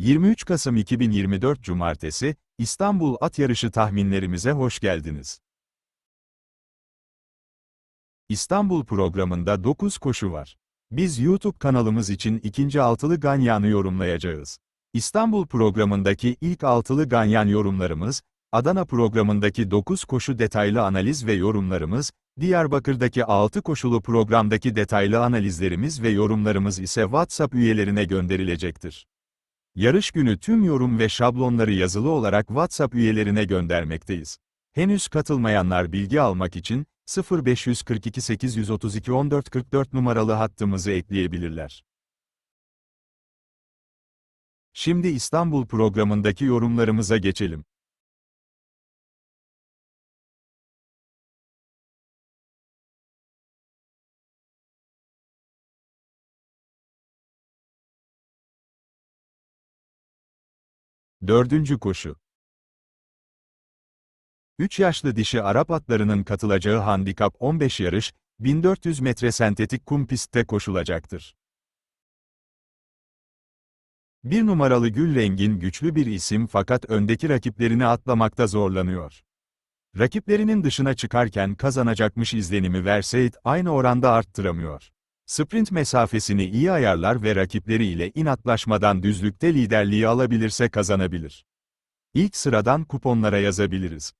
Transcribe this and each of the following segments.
23 Kasım 2024 Cumartesi, İstanbul At Yarışı tahminlerimize hoş geldiniz. İstanbul programında 9 koşu var. Biz YouTube kanalımız için ikinci altılı ganyanı yorumlayacağız. İstanbul programındaki ilk altılı ganyan yorumlarımız, Adana programındaki 9 koşu detaylı analiz ve yorumlarımız, Diyarbakır'daki 6 koşulu programdaki detaylı analizlerimiz ve yorumlarımız ise WhatsApp üyelerine gönderilecektir. Yarış günü tüm yorum ve şablonları yazılı olarak WhatsApp üyelerine göndermekteyiz. Henüz katılmayanlar bilgi almak için 0542 832 1444 numaralı hattımızı ekleyebilirler. Şimdi İstanbul programındaki yorumlarımıza geçelim. Dördüncü koşu. 3 yaşlı dişi Arap atlarının katılacağı handikap 15 yarış, 1400 metre sentetik kum pistte koşulacaktır. Bir numaralı Gül Rengin güçlü bir isim fakat öndeki rakiplerini atlamakta zorlanıyor. Rakiplerinin dışına çıkarken kazanacakmış izlenimi verseyt aynı oranda arttıramıyor. Sprint mesafesini iyi ayarlar ve rakipleriyle inatlaşmadan düzlükte liderliği alabilirse kazanabilir. İlk sıradan kuponlara yazabiliriz.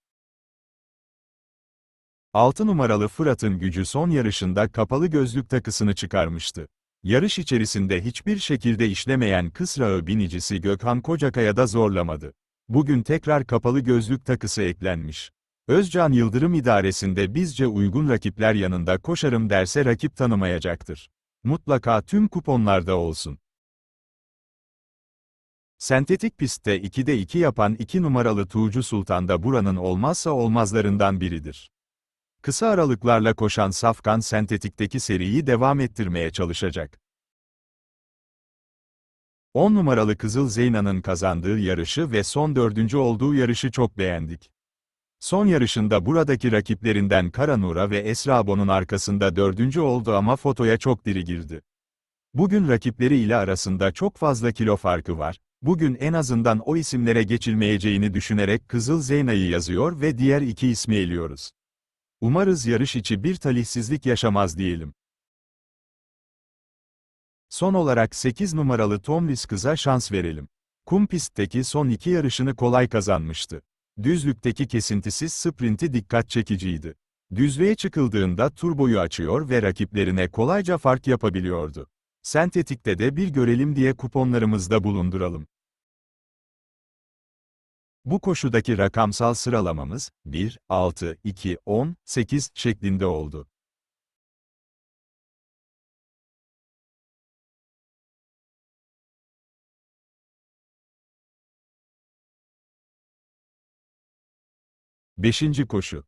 6 numaralı Fırat'ın gücü son yarışında kapalı gözlük takısını çıkarmıştı. Yarış içerisinde hiçbir şekilde işlemeyen kısrağı binicisi Gökhan Kocakaya da zorlamadı. Bugün tekrar kapalı gözlük takısı eklenmiş. Özcan Yıldırım idaresinde bizce uygun rakipler yanında koşarım derse rakip tanımayacaktır. Mutlaka tüm kuponlarda olsun. Sentetik pistte 2'de 2 yapan 2 numaralı Tuğcu Sultan da buranın olmazsa olmazlarından biridir. Kısa aralıklarla koşan Safkan sentetikteki seriyi devam ettirmeye çalışacak. 10 numaralı Kızıl Zeyna'nın kazandığı yarışı ve son dördüncü olduğu yarışı çok beğendik. Son yarışında buradaki rakiplerinden Karanura ve Esrabo'nun arkasında dördüncü oldu ama fotoya çok diri girdi. Bugün rakipleri ile arasında çok fazla kilo farkı var, bugün en azından o isimlere geçilmeyeceğini düşünerek Kızıl Zeyna'yı yazıyor ve diğer iki ismi eliyoruz. Umarız yarış içi bir talihsizlik yaşamaz diyelim. Son olarak 8 numaralı Tomlis kıza şans verelim. Kum pistteki son iki yarışını kolay kazanmıştı. Düzlükteki kesintisiz sprinti dikkat çekiciydi. Düzlüğe çıkıldığında turboyu açıyor ve rakiplerine kolayca fark yapabiliyordu. Sentetikte de bir görelim diye kuponlarımızda bulunduralım. Bu koşudaki rakamsal sıralamamız 1, 6, 2, 10, 8 şeklinde oldu. Beşinci koşu.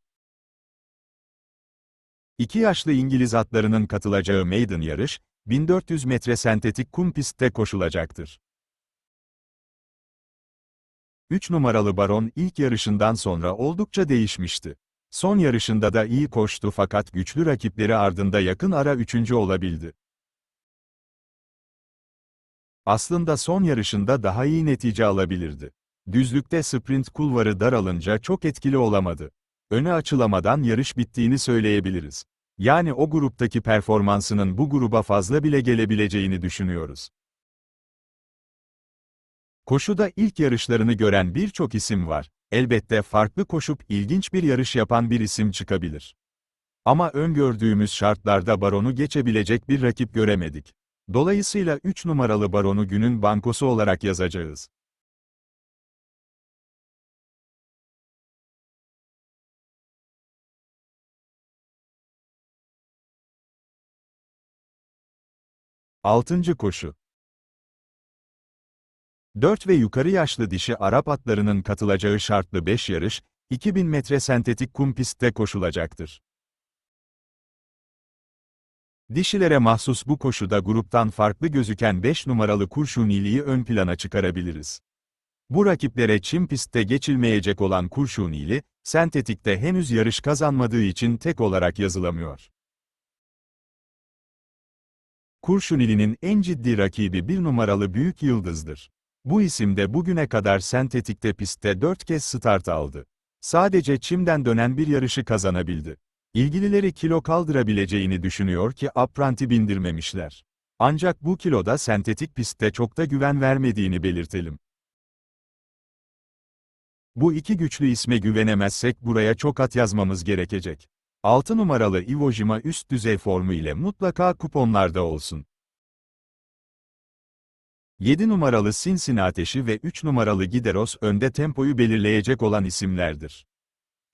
İki yaşlı İngiliz atlarının katılacağı maiden yarış, 1400 metre sentetik kum pistte koşulacaktır. 3 numaralı Baron ilk yarışından sonra oldukça değişmişti. Son yarışında da iyi koştu fakat güçlü rakipleri ardında yakın ara üçüncü olabildi. Aslında son yarışında daha iyi netice alabilirdi. Düzlükte sprint kulvarı daralınca çok etkili olamadı. Öne açılamadan yarış bittiğini söyleyebiliriz. Yani o gruptaki performansının bu gruba fazla bile gelebileceğini düşünüyoruz. Koşuda ilk yarışlarını gören birçok isim var. Elbette farklı koşup ilginç bir yarış yapan bir isim çıkabilir. Ama öngördüğümüz şartlarda baronu geçebilecek bir rakip göremedik. Dolayısıyla 3 numaralı baronu günün bankosu olarak yazacağız. Altıncı koşu 4 ve yukarı yaşlı dişi Arap atlarının katılacağı şartlı 5 yarış, 2000 metre sentetik kum pistte koşulacaktır. Dişilere mahsus bu koşuda gruptan farklı gözüken 5 numaralı Kurşunili'yi ön plana çıkarabiliriz. Bu rakiplere çim pistte geçilmeyecek olan Kurşunili, sentetikte henüz yarış kazanmadığı için tek olarak yazılamıyor. Kurşunili'nin en ciddi rakibi bir numaralı Büyük Yıldız'dır. Bu isim de bugüne kadar sentetikte pistte 4 kez start aldı. Sadece çimden dönen bir yarışı kazanabildi. İlgilileri kilo kaldırabileceğini düşünüyor ki apranti bindirmemişler. Ancak bu kiloda sentetik pistte çok da güven vermediğini belirtelim. Bu iki güçlü isme güvenemezsek buraya çok at yazmamız gerekecek. 6 numaralı Iwo Jima üst düzey formu ile mutlaka kuponlarda olsun. 7 numaralı Cincinnati'si ve 3 numaralı Gideros önde tempoyu belirleyecek olan isimlerdir.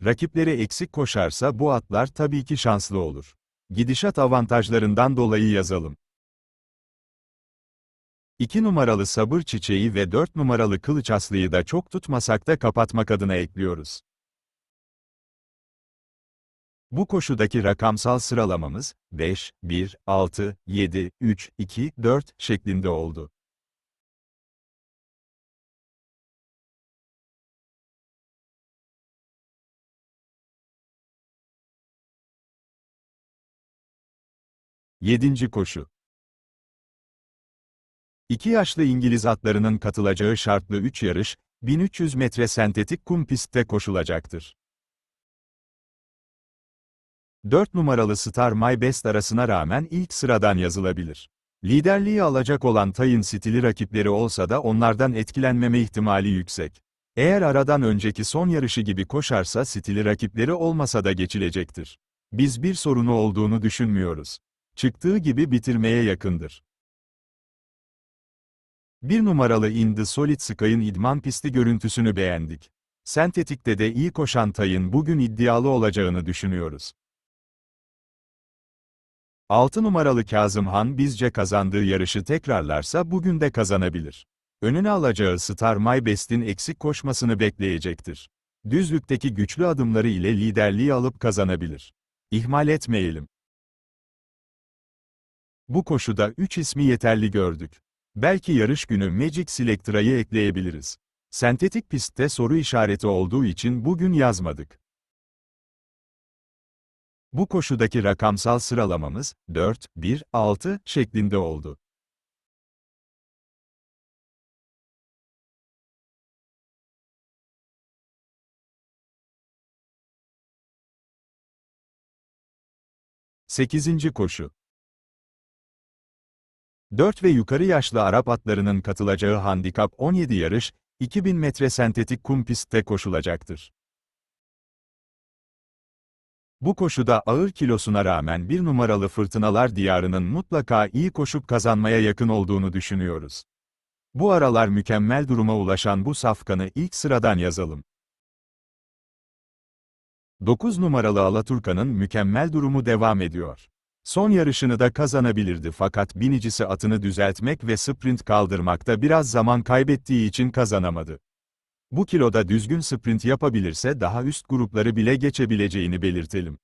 Rakipleri eksik koşarsa bu atlar tabii ki şanslı olur. Gidişat avantajlarından dolayı yazalım. 2 numaralı Sabır Çiçeği ve 4 numaralı Kılıç Aslı'yı da çok tutmasak da kapatmak adına ekliyoruz. Bu koşudaki rakamsal sıralamamız 5, 1, 6, 7, 3, 2, 4 şeklinde oldu. Yedinci koşu. İki yaşlı İngiliz atlarının katılacağı şartlı 3 yarış, 1300 metre sentetik kum pistte koşulacaktır. 4 numaralı Star My Best arasına rağmen ilk sıradan yazılabilir. Liderliği alacak olan Tay'ın stili rakipleri olsa da onlardan etkilenmeme ihtimali yüksek. Eğer aradan önceki son yarışı gibi koşarsa stili rakipleri olmasa da geçilecektir. Biz bir sorunu olduğunu düşünmüyoruz. Çıktığı gibi bitirmeye yakındır. Bir numaralı In The Solid Sky'ın idman pisti görüntüsünü beğendik. Sentetikte de iyi koşan Tay'ın bugün iddialı olacağını düşünüyoruz. 6 numaralı Kazım Han bizce kazandığı yarışı tekrarlarsa bugün de kazanabilir. Önüne alacağı Star My Best'in eksik koşmasını bekleyecektir. Düzlükteki güçlü adımları ile liderliği alıp kazanabilir. İhmal etmeyelim. Bu koşuda 3 ismi yeterli gördük. Belki yarış günü Magic Selector'ayı ekleyebiliriz. Sentetik pistte soru işareti olduğu için bugün yazmadık. Bu koşudaki rakamsal sıralamamız 4, 1, 6 şeklinde oldu. Sekizinci koşu 4 ve yukarı yaşlı Arap atlarının katılacağı handikap 17 yarış, 2000 metre sentetik kum pistte koşulacaktır. Bu koşuda ağır kilosuna rağmen bir numaralı fırtınalar diyarının mutlaka iyi koşup kazanmaya yakın olduğunu düşünüyoruz. Bu aralar mükemmel duruma ulaşan bu safkanı ilk sıradan yazalım. 9 numaralı Alaturka'nın mükemmel durumu devam ediyor. Son yarışını da kazanabilirdi fakat binicisi atını düzeltmek ve sprint kaldırmakta biraz zaman kaybettiği için kazanamadı. Bu kiloda düzgün sprint yapabilirse daha üst grupları bile geçebileceğini belirtelim.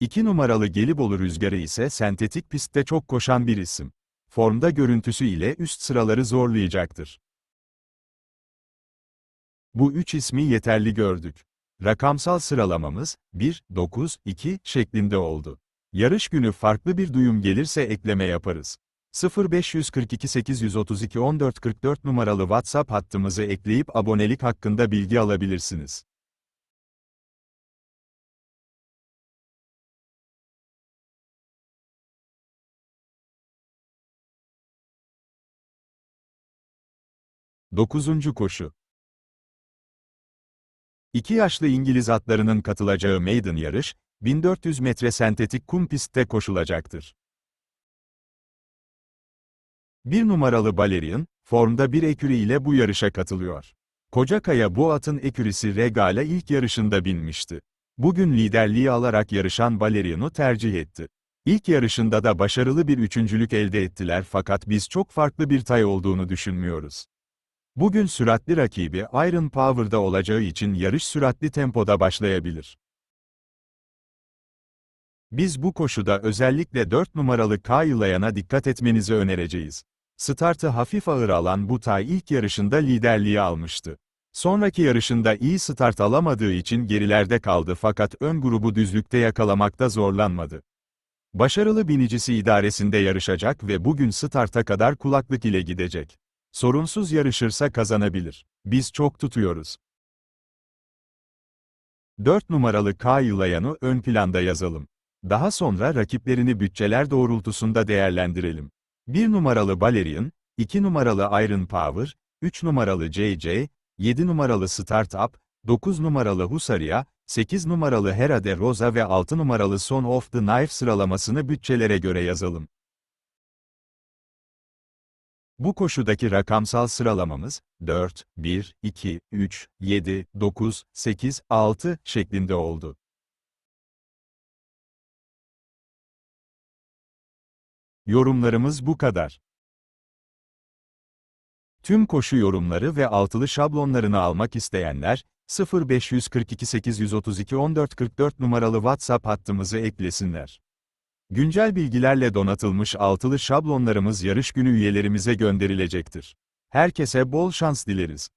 2 numaralı Gelibolu Rüzgarı ise sentetik pistte çok koşan bir isim. Formda görüntüsü ile üst sıraları zorlayacaktır. Bu üç ismi yeterli gördük. Rakamsal sıralamamız 1, 9, 2 şeklinde oldu. Yarış günü farklı bir duyum gelirse ekleme yaparız. 0542 832 1444 numaralı WhatsApp hattımızı ekleyip abonelik hakkında bilgi alabilirsiniz. Dokuzuncu koşu İki yaşlı İngiliz atlarının katılacağı maiden yarış, 1400 metre sentetik kum pistte koşulacaktır. Bir numaralı Balerion, formda bir ekürü ile bu yarışa katılıyor. Kocakaya bu atın ekürisi Regala ilk yarışında binmişti. Bugün liderliği alarak yarışan Balerion'u tercih etti. İlk yarışında da başarılı bir üçüncülük elde ettiler fakat biz çok farklı bir tay olduğunu düşünmüyoruz. Bugün süratli rakibi Iron Power'da olacağı için yarış süratli tempoda başlayabilir. Biz bu koşuda özellikle 4 numaralı Kyle dikkat etmenizi önereceğiz. Startı hafif ağır alan bu tay ilk yarışında liderliği almıştı. Sonraki yarışında iyi start alamadığı için gerilerde kaldı fakat ön grubu düzlükte yakalamakta zorlanmadı. Başarılı binicisi idaresinde yarışacak ve bugün starta kadar kulaklık ile gidecek. Sorunsuz yarışırsa kazanabilir. Biz çok tutuyoruz. 4 numaralı Kyle ön planda yazalım. Daha sonra rakiplerini bütçeler doğrultusunda değerlendirelim. 1 numaralı Balerion, 2 numaralı Iron Power, 3 numaralı JJ, 7 numaralı Startup, 9 numaralı Husaria, 8 numaralı Hera de Rosa ve 6 numaralı Son of the Knife sıralamasını bütçelere göre yazalım. Bu koşudaki rakamsal sıralamamız, 4, 1, 2, 3, 7, 9, 8, 6 şeklinde oldu. Yorumlarımız bu kadar. Tüm koşu yorumları ve altılı şablonlarını almak isteyenler, 0542 832 1444 numaralı WhatsApp hattımızı eklesinler. Güncel bilgilerle donatılmış altılı şablonlarımız yarış günü üyelerimize gönderilecektir. Herkese bol şans dileriz.